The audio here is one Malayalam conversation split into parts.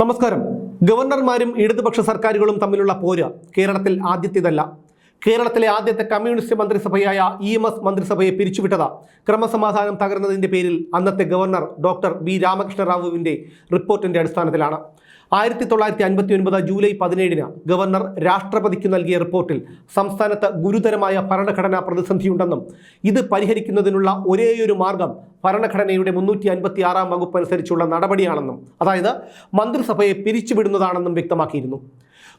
നമസ്കാരം. ഗവർണർമാരും ഇടതുപക്ഷ സർക്കാരുകളും തമ്മിലുള്ള പോര് കേരളത്തിൽ ആദ്യത്തേതല്ല. കേരളത്തിലെ ആദ്യത്തെ കമ്മ്യൂണിസ്റ്റ് മന്ത്രിസഭയായ ഇ എം എസ് മന്ത്രിസഭയെ പിരിച്ചുവിട്ടത്. ക്രമസമാധാനം തകർന്നതിന്റെ പേരിൽ അന്നത്തെ ഗവർണർ ഡോക്ടർ വി രാമകൃഷ്ണ റാവുവിന്റെ റിപ്പോർട്ടിന്റെ അടിസ്ഥാനത്തിലാണ്. ആയിരത്തി തൊള്ളായിരത്തി അൻപത്തി ഒൻപത് ജൂലൈ പതിനേഴിന് ഗവർണർ രാഷ്ട്രപതിക്ക് നൽകിയ റിപ്പോർട്ടിൽ സംസ്ഥാനത്ത് ഗുരുതരമായ ഭരണഘടനാ പ്രതിസന്ധിയുണ്ടെന്നും ഇത് പരിഹരിക്കുന്നതിനുള്ള ഒരേയൊരു മാർഗം ഭരണഘടനയുടെ മുന്നൂറ്റി അൻപത്തി ആറാം വകുപ്പ് അനുസരിച്ചുള്ള നടപടിയാണെന്നും അതായത് മന്ത്രിസഭയെ പിരിച്ചുവിടുന്നതാണെന്നും വ്യക്തമാക്കിയിരുന്നു.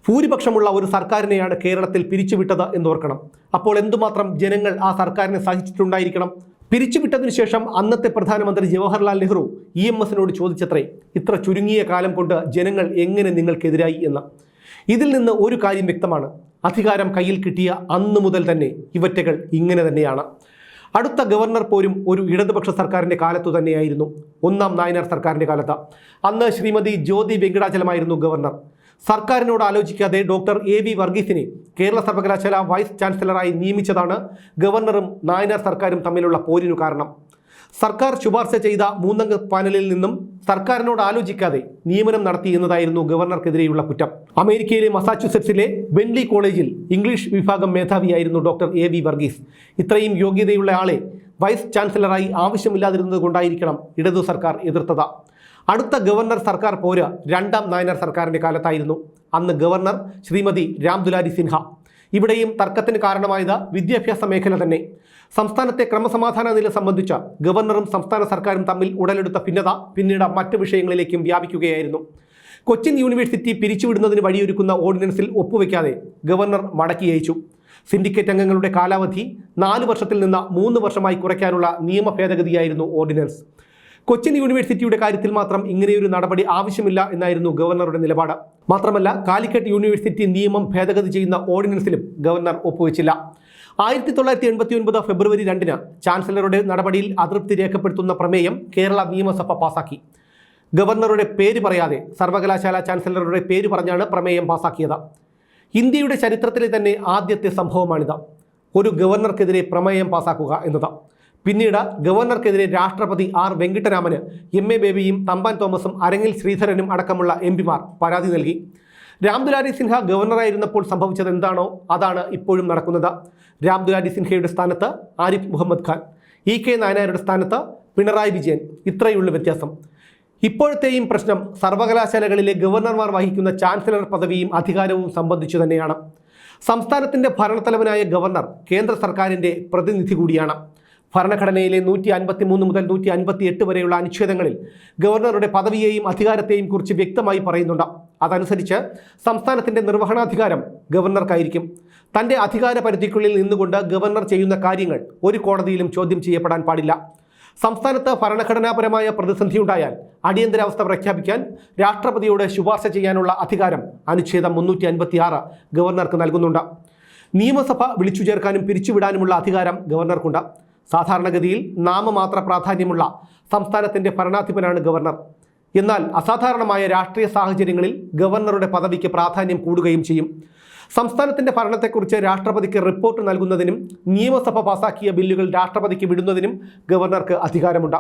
ഭൂരിപക്ഷമുള്ള ഒരു സർക്കാരിനെയാണ് കേരളത്തിൽ പിരിച്ചുവിട്ടത് എന്നോർക്കണം. അപ്പോൾ എന്തുമാത്രം ജനങ്ങൾ ആ സർക്കാരിനെ സഹിച്ചിട്ടുണ്ടായിരിക്കണം? പിരിച്ചുവിട്ടതിനു ശേഷം അന്നത്തെ പ്രധാനമന്ത്രി ജവഹർലാൽ നെഹ്റു ഇ എം എസിനോട് ചോദിച്ചത്രേ ഇത്ര ചുരുങ്ങിയ കാലം കൊണ്ട് ജനങ്ങൾ എങ്ങനെ നിങ്ങൾക്കെതിരായി എന്ന്? ഇതിൽ നിന്ന് ഒരു കാര്യം വ്യക്തമാണ്. അധികാരം കയ്യിൽ കിട്ടിയ അന്നു മുതൽ തന്നെ ഇവറ്റകൾ ഇങ്ങനെ തന്നെയാണ്. അടുത്ത ഗവർണർ പോലും ഒരു ഇടതുപക്ഷ സർക്കാരിന്റെ കാലത്തു തന്നെയായിരുന്നു. ഒന്നാം നായനാർ സർക്കാരിന്റെ കാലത്ത്. അന്ന് ശ്രീമതി ജ്യോതി വെങ്കടാചലമായിരുന്നു ഗവർണർ. സർക്കാരിനോട് ആലോചിക്കാതെ ഡോക്ടർ എ വി വർഗീസിനെ കേരള സർവകലാശാല വൈസ് ചാൻസലറായി നിയമിച്ചതാണ് ഗവർണറും നായനാർ സർക്കാരും തമ്മിലുള്ള പോരിനു കാരണം. സർക്കാർ ശുപാർശ ചെയ്ത മൂന്നംഗ പാനലിൽ നിന്നും സർക്കാരിനോട് ആലോചിക്കാതെ നിയമനം നടത്തി എന്നതായിരുന്നു ഗവർണർക്കെതിരെയുള്ള കുറ്റം. അമേരിക്കയിലെ മസാച്യുസെറ്റ്സിലെ ബെൻലി കോളേജിൽ ഇംഗ്ലീഷ് വിഭാഗം മേധാവിയായിരുന്നു ഡോക്ടർ എ വി വർഗീസ്. ഇത്രയും യോഗ്യതയുള്ള ആളെ വൈസ് ചാൻസലറായി ആവശ്യമില്ലാതിരുന്നത് കൊണ്ടായിരിക്കണം ഇടതു സർക്കാർ എതിർത്തത്. അടുത്ത ഗവർണർ സർക്കാർ പോര് രണ്ടാം നായനാർ സർക്കാരിന്റെ കാലത്തായിരുന്നു. അന്ന് ഗവർണർ ശ്രീമതി രാംദുലാരി സിൻഹ. ഇവിടെയും തർക്കത്തിന് കാരണമായത് വിദ്യാഭ്യാസ മേഖല തന്നെ. സംസ്ഥാനത്തെ ക്രമസമാധാന നില സംബന്ധിച്ച് ഗവർണറും സംസ്ഥാന സർക്കാരും തമ്മിൽ ഉടലെടുത്ത ഭിന്നത പിന്നീട് മറ്റ് വിഷയങ്ങളിലേക്കും വ്യാപിക്കുകയായിരുന്നു. കൊച്ചിൻ യൂണിവേഴ്സിറ്റി പിരിച്ചുവിടുന്നതിന് വഴിയൊരുക്കുന്ന ഓർഡിനൻസിൽ ഒപ്പുവെക്കാതെ ഗവർണർ മടക്കി അയച്ചു. സിൻഡിക്കേറ്റ് അംഗങ്ങളുടെ കാലാവധി നാല് വർഷത്തിൽ നിന്ന് മൂന്ന് വർഷമായി കുറയ്ക്കാനുള്ള നിയമ ഭേദഗതിയായിരുന്നു ഓർഡിനൻസ്. കൊച്ചിൻ യൂണിവേഴ്സിറ്റിയുടെ കാര്യത്തിൽ മാത്രം ഇങ്ങനെയൊരു നടപടി ആവശ്യമില്ല എന്നായിരുന്നു ഗവർണറുടെ നിലപാട്. മാത്രമല്ല കാലിക്കറ്റ് യൂണിവേഴ്സിറ്റി നിയമം ഭേദഗതി ചെയ്യുന്ന ഓർഡിനൻസിലും ഗവർണർ ഒപ്പുവെച്ചില്ല. ആയിരത്തി തൊള്ളായിരത്തി എൺപത്തി ഒൻപത് ഫെബ്രുവരി രണ്ടിന് ചാൻസലറുടെ നടപടിയിൽ അതൃപ്തി രേഖപ്പെടുത്തുന്ന പ്രമേയം കേരള നിയമസഭ പാസാക്കി. ഗവർണറുടെ പേര് പറയാതെ സർവകലാശാല ചാൻസലറുടെ പേര് പറഞ്ഞാണ് പ്രമേയം പാസാക്കിയത്. ഇന്ത്യയുടെ ചരിത്രത്തിലെ തന്നെ ആദ്യത്തെ സംഭവമാണിത്. ഒരു ഗവർണർക്കെതിരെ പ്രമേയം പാസാക്കുക എന്നത്. പിന്നീട് ഗവർണർക്കെതിരെ രാഷ്ട്രപതി ആർ വെങ്കിട്ടരാമന് എം എ ബേബിയും തമ്പാൻ തോമസും അരങ്ങിൽ ശ്രീധരനും അടക്കമുള്ള എം പിമാർ പരാതി നൽകി. രാംദുലാരി സിൻഹ ഗവർണറായിരുന്നപ്പോൾ സംഭവിച്ചത് എന്താണോ അതാണ് ഇപ്പോഴും നടക്കുന്നത്. രാംദുലാരി സിൻഹയുടെ സ്ഥാനത്ത് ആരിഫ് മുഹമ്മദ് ഖാൻ ഇ കെ നായനാരുടെ സ്ഥാനത്ത് പിണറായി വിജയൻ. ഇത്രയുള്ള വ്യത്യാസം. ഇപ്പോഴത്തെയും പ്രശ്നം സർവകലാശാലകളിലെ ഗവർണർമാർ വഹിക്കുന്ന ചാൻസലർ പദവിയും അധികാരവും സംബന്ധിച്ചു തന്നെയാണ്. സംസ്ഥാനത്തിന്റെ ഭരണത്തലവനായ ഗവർണർ കേന്ദ്ര സർക്കാരിന്റെ പ്രതിനിധി കൂടിയാണ്. ഭരണഘടനയിലെ നൂറ്റി അൻപത്തി മൂന്ന് മുതൽ നൂറ്റി അൻപത്തി എട്ട് വരെയുള്ള അനുച്ഛേദങ്ങളിൽ ഗവർണറുടെ പദവിയെയും അധികാരത്തെയും കുറിച്ച് വ്യക്തമായി പറയുന്നുണ്ട്. അതനുസരിച്ച് സംസ്ഥാനത്തിന്റെ നിർവഹണാധികാരം ഗവർണർക്കായിരിക്കും. തന്റെ അധികാര പരിധിക്കുള്ളിൽ നിന്നുകൊണ്ട് ഗവർണർ ചെയ്യുന്ന കാര്യങ്ങൾ ഒരു കോടതിയിലും ചോദ്യം ചെയ്യപ്പെടാൻ പാടില്ല. സംസ്ഥാനത്ത് ഭരണഘടനാപരമായ പ്രതിസന്ധിയുണ്ടായാൽ അടിയന്തരാവസ്ഥ പ്രഖ്യാപിക്കാൻ രാഷ്ട്രപതിയോട് ശുപാർശ ചെയ്യാനുള്ള അധികാരം അനുച്ഛേദം മുന്നൂറ്റി അൻപത്തി ആറ് ഗവർണർക്ക് നൽകുന്നുണ്ട്. നിയമസഭ വിളിച്ചു ചേർക്കാനും പിരിച്ചുവിടാനുമുള്ള അധികാരം ഗവർണർക്കുണ്ട്. സാധാരണഗതിയിൽ നാമമാത്ര പ്രാധാന്യമുള്ള സംസ്ഥാനത്തിന്റെ ഭരണാധിപനാണ് ഗവർണർ. എന്നാൽ അസാധാരണമായ രാഷ്ട്രീയ സാഹചര്യങ്ങളിൽ ഗവർണറുടെ പദവിക്ക് പ്രാധാന്യം കൂടുകയും ചെയ്യും. സംസ്ഥാനത്തിന്റെ ഭരണത്തെക്കുറിച്ച് രാഷ്ട്രപതിക്ക് റിപ്പോർട്ട് നൽകുന്നതിനും നിയമസഭ പാസാക്കിയ ബില്ലുകൾ രാഷ്ട്രപതിക്ക് വിടുന്നതിനും ഗവർണർക്ക് അധികാരമുണ്ട്.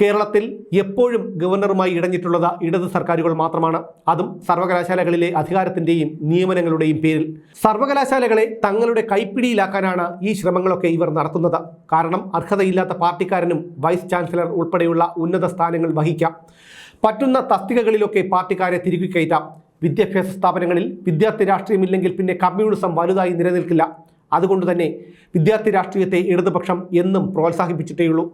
കേരളത്തിൽ എപ്പോഴും ഗവർണറുമായി ഇടഞ്ഞിട്ടുള്ളത് ഇടത് സർക്കാരുകൾ മാത്രമാണ്. അതും സർവകലാശാലകളിലെ അധികാരത്തിന്റെയും നിയമനങ്ങളുടെയും പേരിൽ. സർവകലാശാലകളെ തങ്ങളുടെ കൈപ്പിടിയിലാക്കാനാണ് ഈ ശ്രമങ്ങളൊക്കെ ഇവർ നടത്തുന്നത്. കാരണം അർഹതയില്ലാത്ത പാർട്ടിക്കാരനും വൈസ് ചാൻസലർ ഉൾപ്പെടെയുള്ള ഉന്നത സ്ഥാനങ്ങൾ വഹിക്കാം. പറ്റുന്ന തസ്തികകളിലൊക്കെ പാർട്ടിക്കാരെ തിരികെ കയറ്റാം. വിദ്യാഭ്യാസ സ്ഥാപനങ്ങളിൽ വിദ്യാർത്ഥി രാഷ്ട്രീയമില്ലെങ്കിൽ പിന്നെ കമ്മ്യൂണിസം വലുതായി നിലനിൽക്കില്ല. അതുകൊണ്ട് തന്നെ വിദ്യാർത്ഥി രാഷ്ട്രീയത്തെ ഇടതുപക്ഷം എന്നും പ്രോത്സാഹിപ്പിച്ചിട്ടേയുള്ളൂ.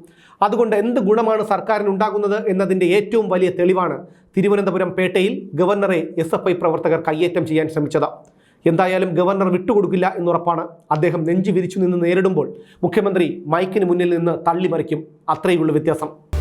അതുകൊണ്ട് എന്ത് ഗുണമാണ് സർക്കാരിന് ഉണ്ടാകുന്നത് എന്നതിന്റെ ഏറ്റവും വലിയ തെളിവാണ് തിരുവനന്തപുരം പേട്ടയിൽ ഗവർണറെ എസ് എഫ് ഐ പ്രവർത്തകർ കയ്യേറ്റം ചെയ്യാൻ ശ്രമിച്ചത്. എന്തായാലും ഗവർണർ വിട്ടുകൊടുക്കില്ല എന്നുറപ്പാണ്. അദ്ദേഹം നെഞ്ചു വിരിച്ചു നിന്ന് നേരിടുമ്പോൾ മുഖ്യമന്ത്രി മൈക്കിന് മുന്നിൽ നിന്ന് തള്ളിമറിക്കും. അത്രയുള്ള വ്യത്യാസം.